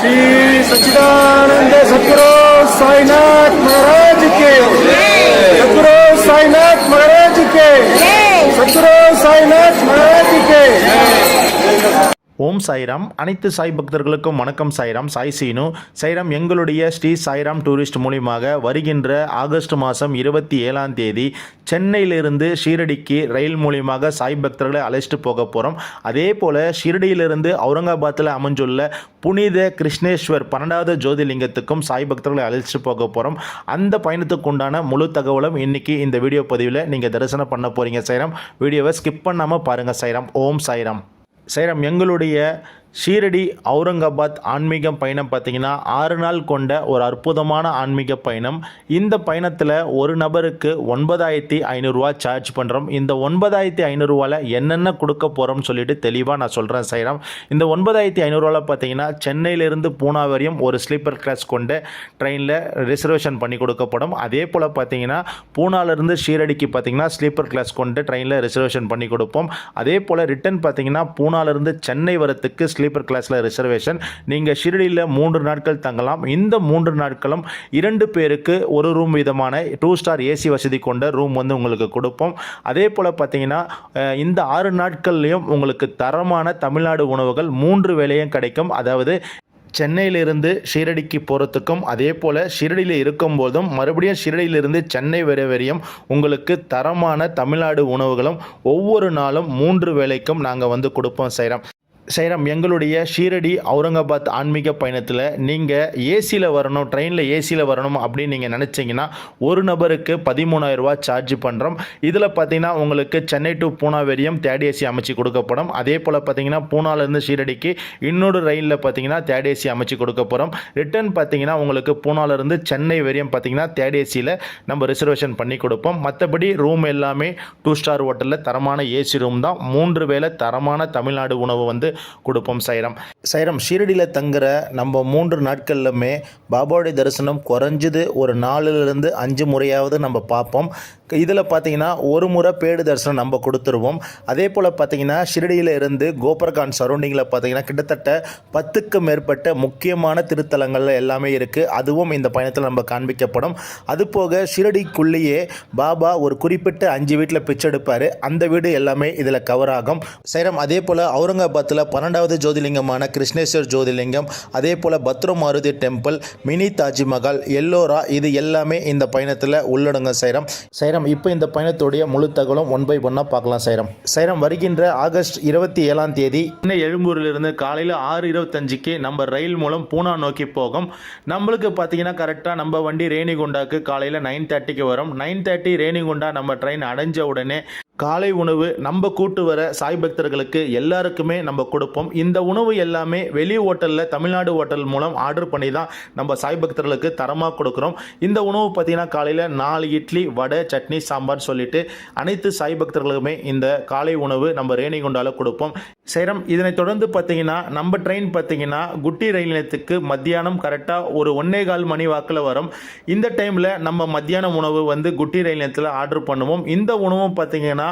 श्री सच्चिदानंद सतगुरु साईनाथ ஓம் சாய்ராம். அனைத்து சாய் பக்தர்களுக்கும் வணக்கம் சாய்ராம். சாய் சீனு. சாய்ராம் எங்களுடைய ஸ்ரீ சாய்ராம் டூரிஸ்ட் மூலியமாக வருகின்ற ஆகஸ்ட் மாதம் இருபத்தி ஏழாம் தேதி சென்னையிலிருந்து ஷீரடிக்கு ரயில் மூலியமாக சாய் பக்தர்களை அழைச்சிட்டு போக போகிறோம் அதே போல் ஷிரடியிலிருந்து அவுரங்காபாத்தில் அமைஞ்சுள்ள புனித கிருஷ்ணேஸ்வர் பன்னெண்டாவது ஜோதிலிங்கத்துக்கும் சாய் பக்தர்களை அழைச்சிட்டு போக போகிறோம் அந்த பயணத்துக்கு உண்டான முழு தகவலும் இன்னைக்கு இந்த வீடியோ பதிவில் நீங்கள் தரிசனம் பண்ண போகிறீங்க சைராம் வீடியோவை ஸ்கிப் பண்ணாமல் பாருங்கள் சைராம் ஓம் சாய்ராம். செய்கிறோம் எங்களுடைய ஷீரடி அவுரங்காபாத் ஆன்மீகம் பயணம் பார்த்தீங்கன்னா ஆறு நாள் கொண்ட ஒரு அற்புதமான ஆன்மீக பயணம். இந்த பயணத்தில் ஒரு நபருக்கு ஒன்பதாயிரத்தி ஐநூறுரூவா சார்ஜ் பண்ணுறோம் இந்த ஒன்பதாயிரத்தி ஐநூறுரூவாவில் என்னென்ன கொடுக்க போகிறோம்னு சொல்லிட்டு தெளிவாக நான் சொல்கிறேன் சைரம். இந்த ஒன்பதாயிரத்தி ஐநூறுரூவாவில் பார்த்தீங்கன்னா சென்னையிலிருந்து பூனா வரையும் ஒரு ஸ்லீப்பர் கிளாஸ் கொண்டு ட்ரெயினில் ரிசர்வேஷன் பண்ணி கொடுக்கப்படும். அதே போல் பார்த்தீங்கன்னா பூனாலேருந்து ஷீரடிக்கு பார்த்தீங்கன்னா ஸ்லீப்பர் கிளாஸ் கொண்டு ட்ரெயினில் ரிசர்வேஷன் பண்ணி கொடுப்போம். அதே போல் ரிட்டர்ன் பார்த்தீங்கன்னா பூனாலேருந்து சென்னை வரத்துக்கு ஸ்லீப்பர் கிளாஸில் ரிசர்வேஷன் நீங்கள் ஷிரடியில் மூன்று நாட்கள் தங்கலாம். இந்த மூன்று நாட்களும் இரண்டு பேருக்கு ஒரு ரூம் விதமான டூ ஸ்டார் ஏசி வசதி கொண்ட ரூம் வந்து உங்களுக்கு கொடுப்போம். அதே போல் பார்த்தீங்கன்னா இந்த ஆறு நாட்கள்லையும் உங்களுக்கு தரமான தமிழ்நாடு உணவுகள் மூன்று வேலையும் கிடைக்கும். அதாவது சென்னையிலிருந்து ஷீரடிக்கு போகிறதுக்கும் அதே போல் ஷிரடியில் இருக்கும்போதும் மறுபடியும் ஷிரடியிலிருந்து சென்னை வரை வரையும் உங்களுக்கு தரமான தமிழ்நாடு உணவுகளும் ஒவ்வொரு நாளும் மூன்று வேலைக்கும் நாங்கள் வந்து கொடுப்போம் செய்கிறோம் சைரம் எங்களுடைய ஷீரடி அவுரங்காபாத் ஆன்மீக பயணத்தில் நீங்கள் ஏசியில் வரணும் ட்ரெயினில் ஏசியில் வரணும் அப்படின்னு நீங்கள் நினச்சிங்கன்னா ஒரு நபருக்கு பதிமூணாயிரரூபா சார்ஜ் பண்ணுறோம் இதில் பார்த்தீங்கன்னா உங்களுக்கு சென்னை டு பூனா வரையும் தேர்ட் ஏசி அமைச்சு கொடுக்கப்படும். அதே போல் பார்த்தீங்கன்னா பூனாலேருந்து ஷீரடிக்கு இன்னொரு ரயிலில் பார்த்தீங்கன்னா தேர்ட் ஏசி அமைச்சு கொடுக்க போகிறோம் ரிட்டர்ன் பார்த்தீங்கன்னா உங்களுக்கு பூனாலேருந்து சென்னை வரையும் பார்த்தீங்கன்னா தேர்ட் ஏசியில் நம்ம ரிசர்வேஷன் பண்ணி கொடுப்போம். மற்றபடி ரூம் எல்லாமே டூ ஸ்டார் ஹோட்டலில் தரமான ஏசி ரூம் தான். மூன்று வேளை தரமான தமிழ்நாடு உணவு வந்து கொடுப்போம் சைரம். சைரம் ஷீரடியில் தங்குற நம்ம மூன்று நாட்கள்லுமே பாபாவுடைய தரிசனம் குறைஞ்சது ஒரு நாலுலேருந்து அஞ்சு முறையாவது நம்ம பார்ப்போம். இதில் பார்த்தீங்கன்னா ஒரு முறை பேடு தரிசனம் நம்ம கொடுத்துருவோம். அதே போல் பார்த்தீங்கன்னா ஷிரடியில் இருந்து கோபர்கான் சரௌண்டிங்கில் பார்த்தீங்கன்னா கிட்டத்தட்ட பத்துக்கு மேற்பட்ட முக்கியமான திருத்தலங்கள் எல்லாமே இருக்குது அதுவும் இந்த பயணத்தில் நம்ம காண்பிக்கப்படும். அதுபோக ஷிரடிக்குள்ளேயே பாபா ஒரு குறிப்பிட்ட அஞ்சு வீட்டில் பிச்சை எடுப்பார். அந்த வீடு எல்லாமே இதில் கவர் ஆகும். சைரம் அதே போல் அவுரங்காபாத்தில் பன்னெண்டாவது ஜோதிலிங்கமான கிருஷ்ணேஸ்வர் ஜோதிலிங்கம் அதே போல் பத்ர மாருதி டெம்பிள் மினி தாஜ்மஹால் எல்லோரா இது எல்லாமே இந்த பயணத்தில் உள்ளடங்க சைரம். சைரம் இப்போ இந்த பயணத்துடைய முழு தகவலும் ஒன் பை ஒன்னாக பார்க்கலாம் சைரம். சைரம் வருகின்ற ஆகஸ்ட் இருபத்தி ஏழாம் தேதி சென்னை எழும்பூரிலிருந்து காலையில் ஆறு இருபத்தஞ்சுக்கு நம்ம ரயில் மூலம் பூனா நோக்கி போகும். நம்மளுக்கு பார்த்தீங்கன்னா கரெக்டாக நம்ம வண்டி ரேணிகுண்டாக்கு காலையில் நைன் தேர்ட்டிக்கு வரும். நைன் தேர்ட்டி ரேணிகுண்டா நம்ம ட்ரெயின் அடைஞ்ச உடனே காலை உணவு நம்ம கூட்டு வர சாய் பக்தர்களுக்கு எல்லாருக்குமே நம்ம கொடுப்போம். இந்த உணவு எல்லாமே வெளி ஹோட்டலில் தமிழ்நாடு ஹோட்டல் மூலம் ஆர்டர் பண்ணி தான் நம்ம சாய் பக்தர்களுக்கு தரமாக கொடுக்குறோம். இந்த உணவு பார்த்தீங்கன்னா காலையில் நாலு இட்லி வடை சட்னி சாம்பார் சொல்லிட்டு அனைத்து சாய் பக்தர்களுக்குமே இந்த காலை உணவு நம்ம ரேணிகுண்டால கொடுப்போம். சேரம் இதனைத் தொடர்ந்து பார்த்தீங்கன்னா நம்ம ட்ரெயின் பார்த்தீங்கன்னா குட்டி ரயில் நிலையத்துக்கு மத்தியானம் கரெக்டாக ஒரு ஒன்னே கால் மணி வாக்கில் வரும். இந்த டைமில் நம்ம மத்தியான உணவு வந்து குட்டி ரயில் நிலையத்தில் ஆர்டர் பண்ணுவோம். இந்த உணவும் பார்த்தீங்கன்னா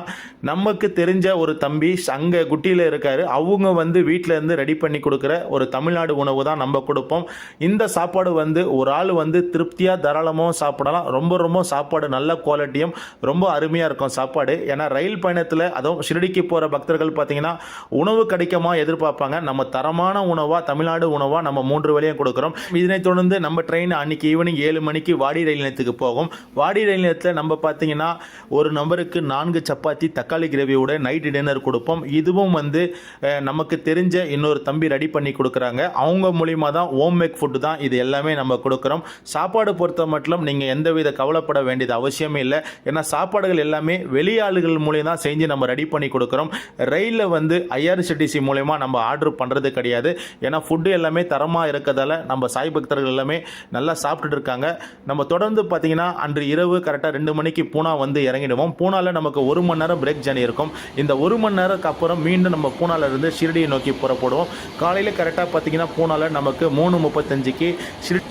நமக்கு தெரிஞ்ச ஒரு தம்பி அங்கே குட்டியில் இருக்காரு. அவங்க வந்து வீட்டில் இருந்து ரெடி பண்ணி கொடுக்குற ஒரு தமிழ்நாடு உணவு தான் நம்ம கொடுப்போம். இந்த சாப்பாடு வந்து ஒரு ஆள் வந்து திருப்தியாக தாராளமாக சாப்பிடலாம். ரொம்ப ரொம்ப சாப்பாடு நல்ல குவாலிட்டியும் ரொம்ப அருமையாக இருக்கும் சாப்பாடு. ஏன்னா ரயில் பயணத்தில் அதுவும் ஷிரடிக்கு போகிற பக்தர்கள் பார்த்தீங்கன்னா உணவு கிடைக்குமா எதிர்பார்ப்பாங்க. நம்ம தரமான உணவாக தமிழ்நாடு உணவாக நம்ம மூன்று வேலையும் கொடுக்குறோம். இதனைத் தொடர்ந்து நம்ம ட்ரெயின் அன்னைக்கு ஈவினிங் ஏழு மணிக்கு வாடி ரயில் நிலையத்துக்கு போகும். வாடி ரயில் நிலையத்தில் நம்ம பார்த்தீங்கன்னா ஒரு நபருக்கு நான்கு சப்பாத்தி சப்பாத்தி தக்காளி கிரேவியோட நைட் டின்னர் கொடுப்போம். இதுவும் வந்து நமக்கு தெரிஞ்ச இன்னொரு தம்பி ரெடி பண்ணி கொடுக்குறாங்க. அவங்க மூலிமா தான் ஹோம் மேக் ஃபுட்டு தான் இது எல்லாமே நம்ம கொடுக்குறோம். சாப்பாடு பொறுத்த மட்டும் நீங்கள் எந்தவித கவலைப்பட வேண்டியது அவசியமே இல்லை. ஏன்னா சாப்பாடுகள் எல்லாமே வெளியாளுகள் மூலியம் தான் செஞ்சு நம்ம ரெடி பண்ணி கொடுக்குறோம். ரயிலில் வந்து ஐஆர்சிடிசி மூலயமா நம்ம ஆர்டர் பண்ணுறது கிடையாது. ஏன்னா ஃபுட்டு எல்லாமே தரமாக இருக்கிறதால நம்ம சாய் பக்தர்கள் எல்லாமே நல்லா சாப்பிட்டுட்டு இருக்காங்க. நம்ம தொடர்ந்து பார்த்தீங்கன்னா அன்று இரவு கரெக்டாக ரெண்டு மணிக்கு பூனா வந்து இறங்கிடுவோம். பூனாவில் நமக்கு ஒரு மணி நேரம் பிரேக் ஜர்னி இருக்கும். இந்த ஒரு மணி நேரத்துக்கு அப்புறம் மீண்டும் நம்ம பூனாலிருந்து ஷிரடியை நோக்கி புறப்படுவோம். காலையில் கரெக்டாக பார்த்தீங்கன்னா பூனாவில் நமக்கு மூணு முப்பத்தஞ்சுக்கு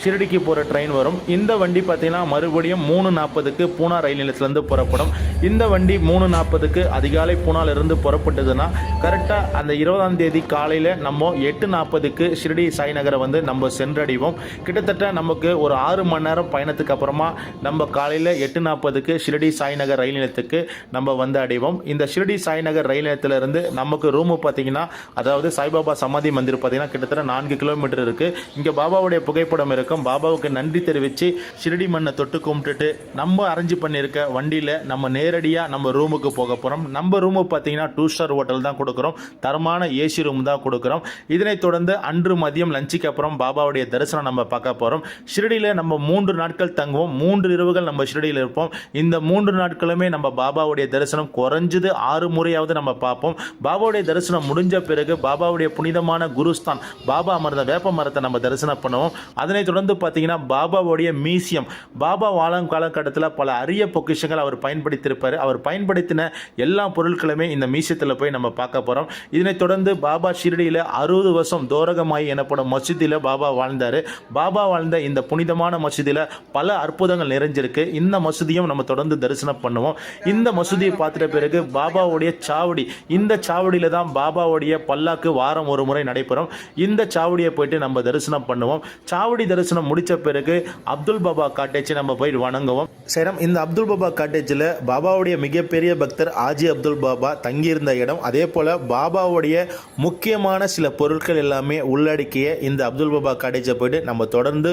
ஷிரடிக்கு போகிற ட்ரெயின் வரும். இந்த வண்டி பார்த்தீங்கன்னா மறுபடியும் மூணு நாற்பதுக்கு பூனா ரயில் நிலையத்திலேருந்து புறப்படும். இந்த வண்டி மூணு நாற்பதுக்கு அதிகாலை பூனாலிருந்து புறப்பட்டதுன்னா கரெக்டாக அந்த இருபதாம் தேதி காலையில் நம்ம எட்டு நாற்பதுக்கு ஷிரடி சாய்நகரை வந்து நம்ம சென்றடைவோம். கிட்டத்தட்ட நமக்கு ஒரு ஆறு மணி நேரம் பயணத்துக்கு அப்புறமா நம்ம காலையில் எட்டு நாற்பதுக்கு ஷிரடி சாய்நகர் ரயில் நிலையத்துக்கு நம்ம வந்து அடைவோம். இந்த ஷிரடி சாய்நகர் ரயில் நிலையத்திலிருந்து நமக்கு ரூமு பார்த்தீங்கன்னா அதாவது சாய்பாபா சமாதி மந்திர் பார்த்தீங்கன்னா கிட்டத்தட்ட நான்கு கிலோமீட்டர் இருக்குது இங்கே பாபாவுடைய புகைப்படம் இருக்கும். பாபாவுக்கு நன்றி தெரிவித்து ஷிர்டி மண்ணை தொட்டு கும்பிட்டுட்டு நம்ம அரேஞ்ச் பண்ணியிருக்க வண்டியில் நம்ம நேரடியாக நம்ம ரூமுக்கு போக போகிறோம் நம்ம ரூமு பார்த்தீங்கன்னா டூ ஸ்டார் ஹோட்டல் தான் கொடுக்குறோம். தரமான ஏசி ரூம் தான் கொடுக்குறோம். இதனைத் தொடர்ந்து அன்று மதியம் லஞ்சுக்கு அப்புறம் பாபாவுடைய தரிசனம் நம்ம பார்க்க போகிறோம் ஷிரடியில் நம்ம மூன்று நாட்கள் தங்குவோம். மூன்று இரவுகள் நம்ம ஷிரடியில் இருப்போம். இந்த மூன்று நாட்களுமே நம்ம பாபாவுடைய தரிசனம் குறைஞ்சது ஆறு முறையாவது நம்ம பார்ப்போம். பாபாவுடைய தரிசனம் முடிஞ்ச பிறகு பாபாவுடைய புனிதமான குருஸ்தான் பாபா அமர்ந்த வேப்ப மரத்தை நம்ம தரிசனம் பண்ணுவோம். அதனைத் தொடர்ந்து பார்த்தீங்கன்னா பாபாவுடைய மியூசியம் பாபா வாழும் காலகட்டத்தில் பல அரிய பொக்கிஷங்கள் அவர் பயன்படுத்தியிருப்பார். அவர் பயன்படுத்தின எல்லா பொருட்களுமே இந்த மியூசியத்தில் போய் நம்ம பார்க்க போகிறோம் இதனைத் தொடர்ந்து பாபா ஷிரடியில் அறுபது வருஷம் தோரகமாய் எனப்படும் மசூதியில் பாபா வாழ்ந்தார். பாபா வாழ்ந்த இந்த புனிதமான மசூதியில் பல அற்புதங்கள் நிறைஞ்சிருக்கு. இந்த மசூதியும் நம்ம தொடர்ந்து தரிசனம் பண்ணுவோம். இந்த மசூதியை பார்த்துட்ட பிறகு பாபாவுடைய சாவடி இந்த சாவடியில் தான் பாபாவுடைய பல்லாக்கு வாரம் ஒரு முறை நடைபெறும். இந்த சாவடியை போயிட்டு நம்ம தரிசனம் பண்ணுவோம். சாவடி தரிசனம் முடித்த பிறகு அப்துல் பாபா காட்டேஜை நம்ம போய் வணங்குவோம். சேரம் இந்த அப்துல் பாபா காட்டேஜில் பாபாவுடைய மிகப்பெரிய பக்தர் ஆஜி அப்துல் பாபா தங்கியிருந்த இடம். அதே போல் பாபாவுடைய முக்கியமான சில பொருட்கள் எல்லாமே உள்ளடக்கிய இந்த அப்துல் பாபா காட்டேஜை போயிட்டு நம்ம தொடர்ந்து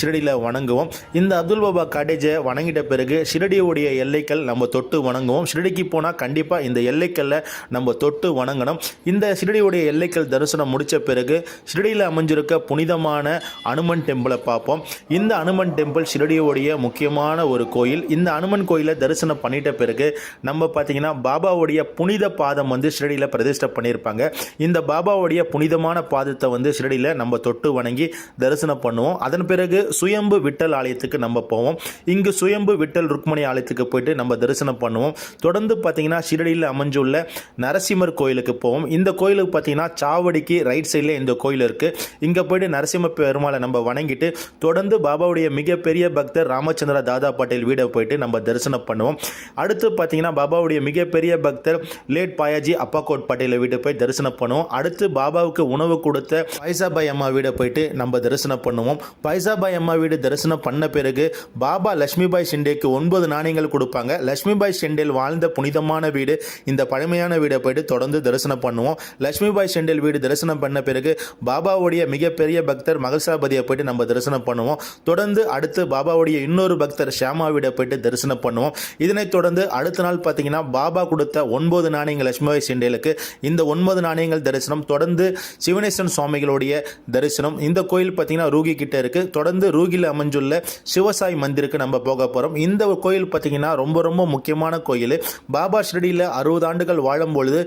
ஷிரடியில் வணங்குவோம். இந்த அப்துல் பாபா காட்டேஜை வணங்கிட்ட பிறகு ஷிரடியுடைய எல்லைகள் நம்ம தொட்டு வணங்குவோம். ஷிரடிக்கு போனால் கண்டிப்பாக இந்த எல்லைக்கல்ல நம்ம தொட்டு வணங்கணும். இந்த ஷிரடியுடைய எல்லைக்கல் தரிசனம் முடித்த பிறகு சிறுடியில் அமைஞ்சிருக்க புனிதமான அனுமன் டெம்பிளை பார்ப்போம். இந்த அனுமன் டெம்பிள் ஷிரடியுடைய முக்கியமான ஒரு கோயில். இந்த அனுமன் கோயிலை தரிசனம் பண்ணிட்ட பிறகு நம்ம பார்த்தீங்கன்னா பாபாவுடைய புனித பாதம் வந்து ஷிரடியில் பிரதிஷ்டை பண்ணியிருப்பாங்க. இந்த பாபாவுடைய புனிதமான பாதத்தை வந்து ஷிரடியில் நம்ம தொட்டு வணங்கி தரிசனம் பண்ணுவோம். அதன் பிறகு சுயம்பு விட்டல் ஆலயத்துக்கு நம்ம போவோம். இங்கு சுயம்பு விட்டல் ருக்மணி ஆலயத்துக்கு போயிட்டு நம்ம தரிசனம் பண்ணுவோம். தொடர்ந்து பார்த்தீங்கன்னா ஷிரடியில் அமைஞ்சுள்ள நரசிம்மர் கோயிலுக்கு போவோம். இந்த கோயிலுக்கு பார்த்தீங்கன்னா சாவடிக்கு ரைட் சைடில் இந்த கோயில் இருக்குது இங்கே போயிட்டு நரசிம்ம பெருமாளை நம்ம வணங்கிட்டு தொடர்ந்து பாபாவுடைய மிகப்பெரிய பக்தர் ராமச்சந்திர தாதா பாட்டேல் வீடை போயிட்டு நம்ம தரிசனம் பண்ணுவோம். அடுத்து பார்த்தீங்கன்னா பாபாவுடைய மிகப்பெரிய பக்தர் லேட் பாயாஜி அப்பாக்கோட் பட்டேல வீட்டை போய் தரிசனம் பண்ணுவோம். அடுத்து பாபாவுக்கு உணவு கொடுத்த பைசாபாய் அம்மா வீடை போயிட்டு நம்ம தரிசனம் பண்ணுவோம். பைசாபாய் அம்மா வீடு தரிசனம் பண்ண பிறகு பாபா லட்சுமிபாய் ஷிண்டேக்கு ஒன்பது நாணயங்கள் கொடுப்பாங்க. லட்சுமிபாய் ஷிண்டேல் வாழ்ந்த புனிதமான வீடு. இந்த பழமையான வீடை போயிட்டு தொடர்ந்து தரிசனம் பண்ணுவோம். லட்சுமிபாய் செண்டில் வீடு தரிசனம் பண்ண பிறகு பாபாவுடைய மிகப்பெரிய பக்தர் மகசாபதியை போயிட்டு நம்ம தரிசனம் பண்ணுவோம். தொடர்ந்து அடுத்து பாபாவுடைய இன்னொரு பக்தர் ஷியாமா வீடை போயிட்டு தரிசனம் பண்ணுவோம். இதனைத் தொடர்ந்து அடுத்த நாள் பார்த்தீங்கன்னா பாபா கொடுத்த ஒன்பது நாணயங்கள் லட்சுமிபாய் செண்டிலுக்கு இந்த ஒன்பது நாணயங்கள் தரிசனம் தொடர்ந்து சிவனேஸ்வரன் சுவாமிகளுடைய தரிசனம் இந்த கோயில் பார்த்தீங்கன்னா ரூகி கிட்ட இருக்கு. தொடர்ந்து ரூகியில் அமைஞ்சுள்ள சிவசாய் மந்திருக்கு நம்ம போக போகிறோம் இந்த கோயில் பார்த்தீங்கன்னா ரொம்ப ரொம்ப முக்கியமான கோயில். பாபா ஷிரடியில் அறுபது ஆண்டுகள் வாழும் பொழுது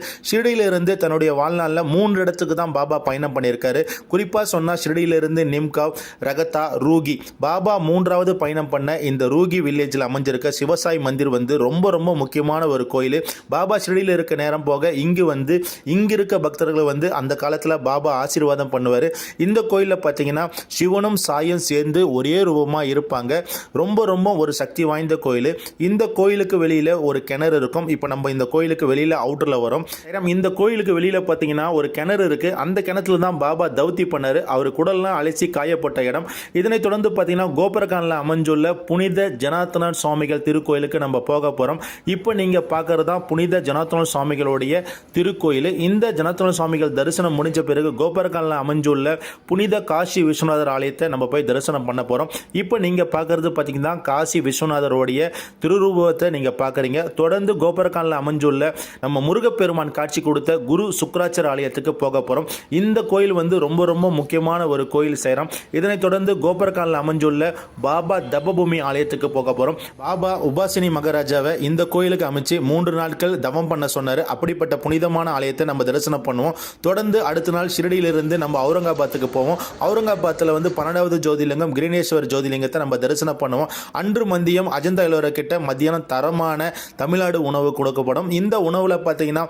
தன்னுடைய வாழ்நாளில் மூன்று இடத்துக்கு தான் பாபா பயணம் பண்ணியிருக்காரு. குறிப்பாக சொன்னால் ஷிரடியிலிருந்து நிம்காவ் ரகத்தா ரூகி. பாபா மூன்றாவது பயணம் பண்ண இந்த ரூகி வில்லேஜில் அமைஞ்சிருக்க சிவசாய் மந்திர் வந்து ரொம்ப ரொம்ப முக்கியமான ஒரு கோயில். பாபா ஷிரடியில் இருக்க நேரம் போக இங்கு வந்து இங்கு இருக்க பக்தர்களை வந்து அந்த காலத்தில் பாபா ஆசீர்வாதம் பண்ணுவார். இந்த கோயிலில் பார்த்தீங்கன்னா சிவனும் சாயும் சேர்ந்து ஒரே ரூபமாக இருப்பாங்க. ரொம்ப ரொம்ப ஒரு சக்தி வாய்ந்த கோயில். இந்த கோயிலுக்கு வெளியில் ஒரு கிணறு இருக்கும். இப்போ நம்ம இந்த கோயிலுக்கு வெளியில் அவுட்டரில் வரும். ஏன்னா இந்த கோயிலுக்கு வெளியில் பார்த்தீங்கன்னா ஒரு கிணறு இருக்குது அந்த கிணத்துல தான் பாபா தௌத்தி பண்ணார். அவர் குடல்லாம் அழைச்சி காயப்பட்ட இடம். இதனைத் தொடர்ந்து பார்த்தீங்கன்னா கோபுரகானில் அமைஞ்சுள்ள புனித ஜனார்த்தன சுவாமிகள் திருக்கோயிலுக்கு நம்ம போக போகிறோம் இப்போ நீங்கள் பார்க்குறது தான் புனித ஜனார்த்தன சுவாமிகளுடைய திருக்கோயில். இந்த ஜனார்த்தன சுவாமிகள் தரிசனம் முடிஞ்ச பிறகு கோபுரகானில் அமைஞ்சுள்ள புனித காசி விஸ்வநாதர் ஆலயத்தை நம்ம போய் தரிசனம் பண்ண போகிறோம் இப்போ நீங்கள் பார்க்கறது பார்த்தீங்கன்னா காசி விஸ்வநாதருடைய திருரூபத்தை நீங்கள் பார்க்குறீங்க. தொடர்ந்து கோபுரகானில் அமைஞ்சுள்ள நம்ம முருகப்பெருமான் காட்சி கொடுத்த குரு சுக்ராச்சர் ஆலயத்துக்கு போக போகிறோம் இந்த கோயில் வந்து ரொம்ப ரொம்ப முக்கியமான ஒரு கோயில் சேரம். இதனைத் தொடர்ந்து கோபுரகானில் அமைஞ்சுள்ள பாபா தபபூமி ஆலயத்துக்கு போக போகிறோம் பாபா உபாசினி மகாராஜாவை இந்த கோயிலுக்கு அமைச்சு மூன்று நாட்கள் தவம் பண்ண சொன்னார். அப்படிப்பட்ட புனிதமான ஆலயத்தை நம்ம தரிசனம் பண்ணுவோம். தொடர்ந்து அடுத்த நாள் ஷிரடியிலிருந்து நம்ம அவுரங்காபாத்துக்கு போவோம். அவுரங்காபாத்தில் வந்து பன்னெண்டாவது ஜோதிலிங்கம் கிரீனேஸ்வர் ஜோதிலிங்கத்தை நம்ம தரிசனம் பண்ணுவோம். அன்று மந்தியம் அஜந்தா எல்லோர கிட்ட மத்தியானம் தரமான தமிழ்நாடு உணவு கொடுக்கப்படும். இந்த உணவில் பார்த்தீங்கன்னா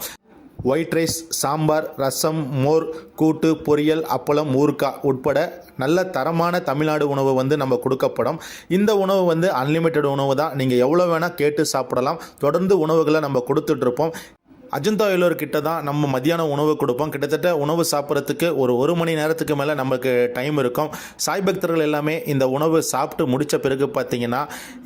ஒயிட் ரைஸ் சாம்பார் ரசம் மோர் கூட்டு பொரியல் அப்பளம் ஊறுக்காய் உட்பட நல்ல தரமான தமிழ்நாடு உணவு வந்து நம்ம கொடுக்கப்படும். இந்த உணவு வந்து அன்லிமிட்டெட் உணவு தான். நீங்கள் எவ்வளோ வேணால் கேட்டு சாப்பிடலாம். தொடர்ந்து உணவுகளை நம்ம கொடுத்துட்ருப்போம் அஜந்தா எல்லோர் கிட்ட தான் நம்ம மதியான உணவு கொடுப்போம். கிட்டத்தட்ட உணவு சாப்பிட்றதுக்கு ஒரு ஒரு மணி நேரத்துக்கு மேலே நமக்கு டைம் இருக்கும். சாய் பக்தர்கள் எல்லாமே இந்த உணவு சாப்பிட்டு முடித்த பிறகு பார்த்தீங்கன்னா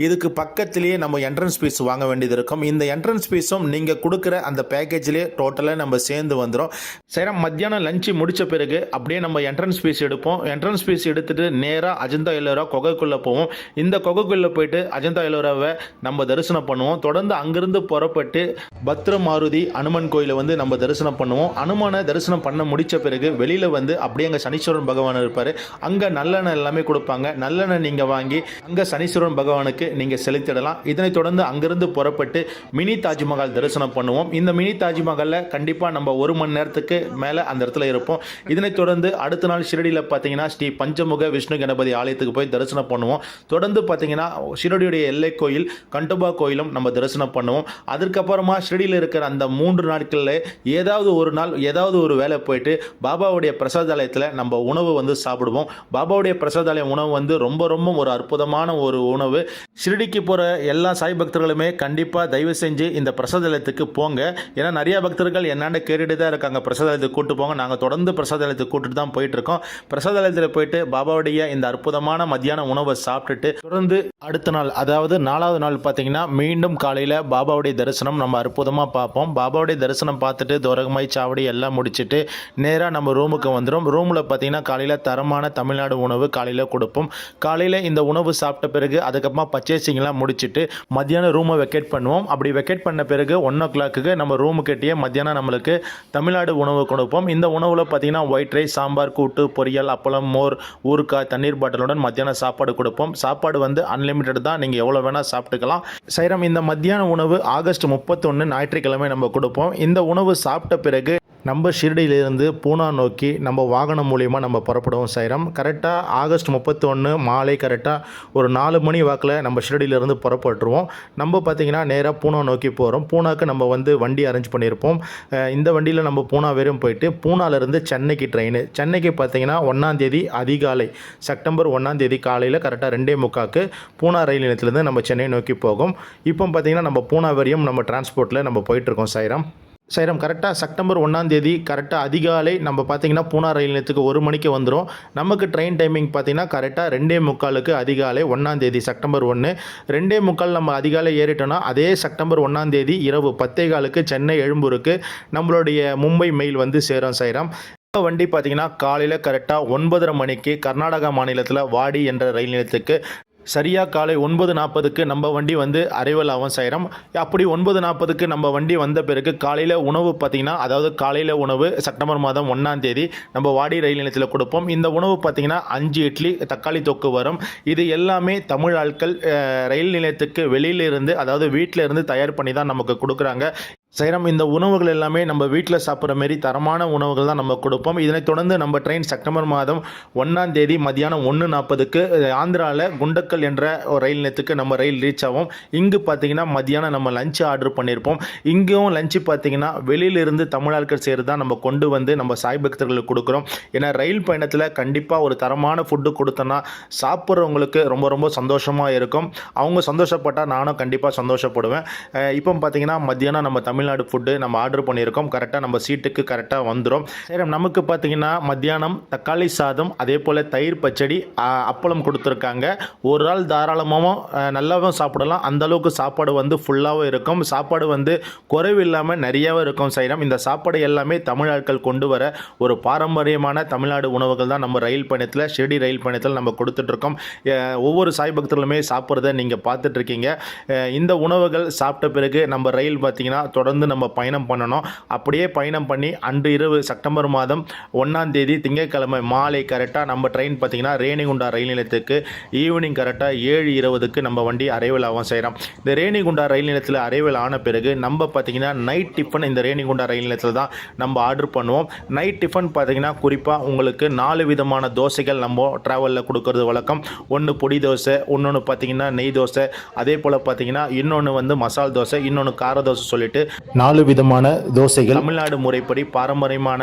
இதுக்கு பக்கத்திலேயே நம்ம என்ட்ரன்ஸ் ஃபீஸ் வாங்க வேண்டியது இருக்கும். இந்த என்ட்ரன்ஸ் ஃபீஸும் நீங்கள் கொடுக்குற அந்த பேக்கேஜ்லேயே டோட்டலாக நம்ம சேர்ந்து வந்துடும் சரி மத்தியானம் லஞ்சு முடித்த பிறகு அப்படியே நம்ம என்ட்ரன்ஸ் ஃபீஸ் எடுப்போம். என்ட்ரன்ஸ் ஃபீஸ் எடுத்துகிட்டு நேராக அஜந்தா எல்லோரா கொகைக்குள்ளே போவோம். இந்த கொகைக்குள்ளே போயிட்டு அஜந்தா எல்லோராவை நம்ம தரிசனம் பண்ணுவோம். தொடர்ந்து அங்கிருந்து புறப்பட்டு பத்ர மாருதி அனுமன் கோயிலை வந்து நம்ம தரிசனம் பண்ணுவோம். அனுமனை தரிசனம் பண்ண முடித்த பிறகு வெளியில் வந்து அப்படியே அங்கே சனீஸ்வரன் பகவான் இருப்பார். அங்கே நல்லெண்ணெய் எல்லாமே கொடுப்பாங்க. நல்லெண்ணெய் நீங்கள் வாங்கி அங்கே சனீஸ்வரன் பகவானுக்கு நீங்கள் செலுத்திடலாம். இதனைத் தொடர்ந்து அங்கிருந்து புறப்பட்டு மினி தாஜ்மஹால் தரிசனம் பண்ணுவோம். இந்த மினி தாஜ்மஹாலில் கண்டிப்பாக நம்ம ஒரு மணி நேரத்துக்கு மேலே அந்த இடத்துல இருப்போம். இதனைத் தொடர்ந்து அடுத்த நாள் ஷிரடியில் பார்த்தீங்கன்னா ஸ்ரீ பஞ்சமுக விஷ்ணு கணபதி ஆலயத்துக்கு போய் தரிசனம் பண்ணுவோம். தொடர்ந்து பார்த்தீங்கன்னா ஷிரடியுடைய எல்லை கோயில் கண்டோபா கோயிலும் நம்ம தரிசனம் பண்ணுவோம். அதற்கப்புறமா ஷிரடியில் இருக்கிற அந்த மூன்று நாட்களில் ஏதாவது ஒரு நாள் ஏதாவது ஒரு வேலை போயிட்டு பாபாவுடைய பிரசாதாலயத்தில் நம்ம உணவு வந்து சாப்பிடுவோம். பாபாவுடைய பிரசாதாலயம் உணவு வந்து ரொம்ப ரொம்ப ஒரு அற்புதமான ஒரு உணவு. ஷிரடிக்கு போகிற எல்லா சாய் பக்தர்களுமே கண்டிப்பாக தயவு செஞ்சு இந்த பிரசாதாலயத்துக்கு போங்க. ஏன்னா நிறைய பக்தர்கள் என்னென்னு கேட்டுட்டு தான் இருக்காங்க. பிரசாதாலயத்துக்கு கூட்டு போங்க. நாங்கள் தொடர்ந்து பிரசாதாலயத்துக்கு கூட்டிட்டு தான் போயிட்டு இருக்கோம் பிரசாதாலயத்தில் போயிட்டு பாபாவுடைய இந்த அற்புதமான மத்தியான உணவை சாப்பிட்டுட்டு தொடர்ந்து அடுத்த நாள் அதாவது நாலாவது நாள் பார்த்தீங்கன்னா மீண்டும் காலையில் பாபாவுடைய தரிசனம் நம்ம அற்புதமாக பார்ப்போம். பாபா பாபாவுடைய தரிசனம் பார்த்துட்டு துரகமாய் சாவடி எல்லாம் முடிச்சுட்டு நேராக நம்ம ரூமுக்கு வந்துடும் ரூமில் பார்த்தீங்கன்னா காலையில் தரமான தமிழ்நாடு உணவு காலையில் கொடுப்போம். காலையில் இந்த உணவு சாப்பிட்ட பிறகு அதுக்கப்புறமா பர்ச்சேசிங்லாம் முடிச்சுட்டு மத்தியானம் ரூமை வெக்கேட் பண்ணுவோம். அப்படி வெக்கேட் பண்ண பிறகு ஒன் ஓ கிளாக்கு நம்ம ரூமுக்கிட்டேயே மத்தியானம் நம்மளுக்கு தமிழ்நாடு உணவு கொடுப்போம். இந்த உணவில் பார்த்தீங்கன்னா ஒயிட் ரைஸ் சாம்பார் கூட்டு பொரியல் அப்பளம் மோர் ஊறுக்காய் தண்ணீர் பாட்டிலுடன் மத்தியானம் சாப்பாடு கொடுப்போம். சாப்பாடு வந்து அன்லிமிட்டட் தான். நீங்கள் எவ்வளோ வேணால் சாப்பிட்டுக்கலாம். சைரம் இந்த மத்தியான உணவு ஆகஸ்ட் முப்பத்தொன்று ஞாயிற்றுக்கிழமை நம்ம கொடுப்போம். இந்த உணவு சாப்பிட்ட பிறகு நம்ம ஷிரடியிலிருந்து பூனா நோக்கி நம்ம வாகனம் மூலிமா நம்ம புறப்படுவோம் செய்கிறோம் கரெக்டாக ஆகஸ்ட் முப்பத்தொன்று மாலை கரெக்டாக ஒரு நாலு மணி வாக்கில் நம்ம ஷிரடியிலேருந்து புறப்பட்டுருவோம். நம்ம பார்த்திங்கன்னா நேராக பூனா நோக்கி போகிறோம் பூனாக்கு நம்ம வந்து வண்டி அரேஞ்ச் பண்ணியிருப்போம் இந்த வண்டியில் நம்ம பூனா வரையும் போயிட்டு பூனாலேருந்து சென்னைக்கு ட்ரெயின் சென்னைக்கு பார்த்தீங்கன்னா ஒன்றாந்தேதி அதிகாலை செப்டம்பர் ஒன்றாந்தேதி காலையில் கரெக்டாக ரெண்டே முக்காக்கு பூனா ரயில் நிலையத்திலேருந்து நம்ம சென்னை நோக்கி போகும். இப்போ பார்த்தீங்கன்னா நம்ம பூனா வரையும் நம்ம டிரான்ஸ்போர்ட்டில் நம்ம போயிட்டுருக்கோம் சைரம் சைரம் கரெக்டாக செப்டம்பர் ஒன்றாம் தேதி கரெக்டாக அதிகாலை நம்ம பார்த்தீங்கன்னா பூனா ரயில் நிலையத்துக்கு ஒரு மணிக்கு வந்துடும் நமக்கு ட்ரெயின் டைமிங் பார்த்தீங்கன்னா கரெக்டாக ரெண்டே முக்காலுக்கு அதிகாலை ஒன்றாம் தேதி செப்டம்பர் ஒன்று ரெண்டே முக்கால் நம்ம அதிகாலை ஏறிட்டோம்னா அதே செப்டம்பர் ஒன்றாம் தேதி இரவு பத்தே காலுக்கு சென்னை எழும்பூருக்கு நம்மளுடைய மும்பை மெயில் வந்து சேரும் சைரம். வண்டி பார்த்தீங்கன்னா காலையில் கரெக்டாக ஒன்பதரை மணிக்கு கர்நாடகா மாநிலத்தில் வாடி என்ற ரயில் நிலையத்துக்கு சரியாக காலை ஒன்பது நாற்பதுக்கு நம்ம வண்டி வந்து அரைவல் ஆகும் சைரம். அப்படி ஒன்பது நாற்பதுக்கு நம்ம வண்டி வந்த பிறகு காலையில் உணவு பார்த்திங்கன்னா அதாவது காலையில் உணவு செப்டம்பர் மாதம் ஒன்றாம் தேதி நம்ம வாடி ரயில் நிலையத்தில் கொடுப்போம். இந்த உணவு பார்த்திங்கன்னா அஞ்சு இட்லி தக்காளி தொக்கு வரும். இது எல்லாமே தமிழ் ஆட்கள் ரயில் நிலையத்துக்கு வெளியில இருந்து அதாவது வீட்டில் இருந்து தயார் பண்ணி தான் நமக்கு கொடுக்குறாங்க. சைரம் இந்த உணவுகள் எல்லாமே நம்ம வீட்டில் சாப்பிட்ற மாரி தரமான உணவுகள் தான் நம்ம கொடுப்போம். இதனைத் தொடர்ந்து நம்ம ட்ரெயின் செப்டம்பர் மாதம் ஒன்றாம் தேதி மதியானம் ஒன்று நாற்பதுக்கு ஆந்திராவில் குண்டக்கல் என்ற ஒரு ரயில் நிலையத்துக்கு நம்ம ரயில் ரீச் ஆகும். இங்கு பார்த்தீங்கன்னா மதியானம் நம்ம லஞ்ச் ஆர்டர் பண்ணியிருப்போம் இங்கேயும் லஞ்சு பார்த்தீங்கன்னா வெளியிலிருந்து தமிழாட்கள் சேர்ந்து தான் நம்ம கொண்டு வந்து நம்ம சாய் பக்தர்களுக்கு கொடுக்குறோம். ஏன்னா ரயில் பயணத்தில் கண்டிப்பாக ஒரு தரமான ஃபுட்டு கொடுத்தோன்னா சாப்பிட்றவங்களுக்கு ரொம்ப ரொம்ப சந்தோஷமாக இருக்கும். அவங்க சந்தோஷப்பட்டால் நானும் கண்டிப்பாக சந்தோஷப்படுவேன். இப்போ பார்த்தீங்கன்னா மத்தியானம் நம்ம தமிழ் தமிழ்நாடு ஃபுட்டு நம்ம ஆர்டர் பண்ணியிருக்கோம். கரெக்டாக நம்ம சீட்டுக்கு கரெக்டாக வந்துடும் சரி நமக்கு பார்த்தீங்கன்னா மத்தியானம் தக்காளி சாதம் அதே போல் தயிர் பச்சடி அப்பளம் கொடுத்துருக்காங்க. ஒரு ஆள் தாராளமாகவும் நல்லாவும் சாப்பிடலாம். அந்த அளவுக்கு சாப்பாடு வந்து ஃபுல்லாகவும் இருக்கும். சாப்பாடு வந்து குறைவு இல்லாமல் நிறையாவும் இருக்கும் சைரம். இந்த சாப்பாடு எல்லாமே தமிழ் ஆட்கள் கொண்டு வர ஒரு பாரம்பரியமான தமிழ்நாடு உணவுகள் தான் நம்ம ரயில் பயணத்தில் ஷிரடி ரயில் பயணத்தில் நம்ம கொடுத்துட்ருக்கோம். ஒவ்வொரு சாய் பக்தர்களுமே சாப்பிட்றத நீங்கள் பார்த்துட்ருக்கீங்க. இந்த உணவுகள் சாப்பிட்ட பிறகு நம்ம ரயில் பார்த்தீங்கன்னா தொடர்ந்து தொடர்ந்து நம்ம பயணம் பண்ணணும். அப்படியே பயணம் பண்ணி அன்று இரவு செப்டம்பர் மாதம் ஒன்றாம் தேதி திங்கட்கிழமை மாலை கரெக்டாக நம்ம ட்ரெயின் பார்த்தீங்கன்னா ரேணிகுண்டா ரயில் நிலையத்துக்கு ஈவினிங் கரெக்டாக ஏழு இருபதுக்கு நம்ம வண்டி அரைவல் ஆகும் செய்கிறோம் இந்த ரேணிகுண்டா ரயில் நிலையத்தில் அரைவல் ஆன பிறகு நம்ம பார்த்தீங்கன்னா நைட் டிஃபன் இந்த ரேணிகுண்டா ரயில் நிலையத்தில் தான் நம்ம ஆர்டர் பண்ணுவோம். நைட் டிஃபன் பார்த்தீங்கன்னா குறிப்பாக உங்களுக்கு நாலு விதமான தோசைகள் நம்ம ட்ராவலில் கொடுக்கறது வழக்கம். ஒன்று பொடி தோசை இன்னொன்று பார்த்தீங்கன்னா நெய் தோசை. அதே போல் பார்த்திங்கன்னா இன்னொன்று வந்து மசால் தோசை இன்னொன்று கார தோசை சொல்லிட்டு நாலு விதமான தோசைகள். தமிழ்நாடு முறைப்படி பாரம்பரியமான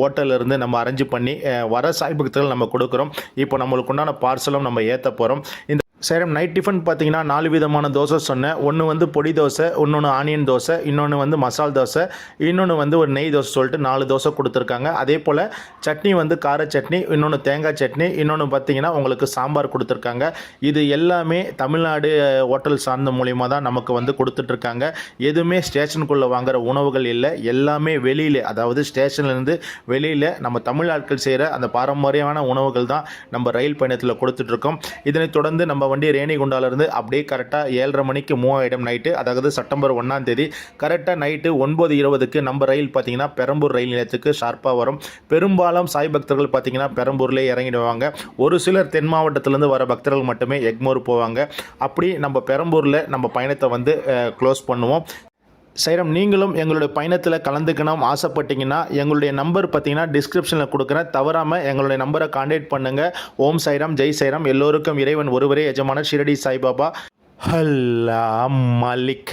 ஹோட்டலிருந்து நம்ம அரேஞ்ச் பண்ணி வர சாய் பக்தர்கள் நம்ம கொடுக்குறோம். இப்போ நம்மளுக்கு உண்டான பார்சலும் நம்ம ஏற்ற போகிறோம் இந்த சேரம் நைட் டிஃபன் பார்த்தீங்கன்னா நாலு விதமான தோசை சொன்னேன். ஒன்று வந்து பொடி தோசை இன்னொன்று ஆனியன் தோசை இன்னொன்று வந்து மசால் தோசை இன்னொன்று வந்து ஒரு நெய் தோசை சொல்லிட்டு நாலு தோசை கொடுத்துருக்காங்க. அதே போல் சட்னி வந்து கார சட்னி இன்னொன்று தேங்காய் சட்னி இன்னொன்று பார்த்தீங்கன்னா உங்களுக்கு சாம்பார் கொடுத்துருக்காங்க. இது எல்லாமே தமிழ்நாடு ஹோட்டல் சார்ந்த மூலியமாக தான் நமக்கு வந்து கொடுத்துட்ருக்காங்க. எதுவுமே ஸ்டேஷனுக்குள்ளே வாங்குற உணவுகள் இல்லை. எல்லாமே வெளியில் அதாவது ஸ்டேஷன்லேருந்து வெளியில் நம்ம தமிழ் ஆட்கள் செய்கிற அந்த பாரம்பரியமான உணவுகள் தான் நம்ம ரயில் பயணத்தில் கொடுத்துட்ருக்கோம். இதனைத் தொடர்ந்து நம்ம வண்டி ரேணிகுண்டாலேருந்து அப்படியே கரெக்டாக ஏழரை மணிக்கு மூவாயிடம் நைட்டு அதாவது செப்டம்பர் ஒன்றாம் தேதி. கரெக்டாக நைட்டு ஒன்பது இருபதுக்கு நம்ம ரயில் பார்த்தீங்கன்னா பெரம்பூர் ரயில் நிலையத்துக்கு ஷார்ப்பாக வரும். பெரும்பாலும் சாய் பக்தர்கள் பார்த்தீங்கன்னா பெரம்பூர்லேயே இறங்கிடுவாங்க. ஒரு சிலர் தென் மாவட்டத்திலேருந்து வர பக்தர்கள் மட்டுமே எக்மோர் போவாங்க. அப்படி நம்ம பெரம்பூரில் நம்ம பயணத்தை வந்து க்ளோஸ் பண்ணுவோம். சைரம் நீங்களும் எங்களுடைய பயணத்தில் கலந்துக்கணும் ஆசைப்பட்டீங்கன்னா எங்களுடைய நம்பர் பார்த்தீங்கன்னா டிஸ்கிரிப்ஷனில் கொடுக்குறேன். தவறாமல் எங்களுடைய நம்பரை காண்டாக்ட் பண்ணுங்கள் ஓம் சைராம் ஜெய் சைராம். எல்லோருக்கும் இறைவன் ஒருவரே எஜமான ஷிரடி சாய்பாபா. ஹல்லா மலிக்.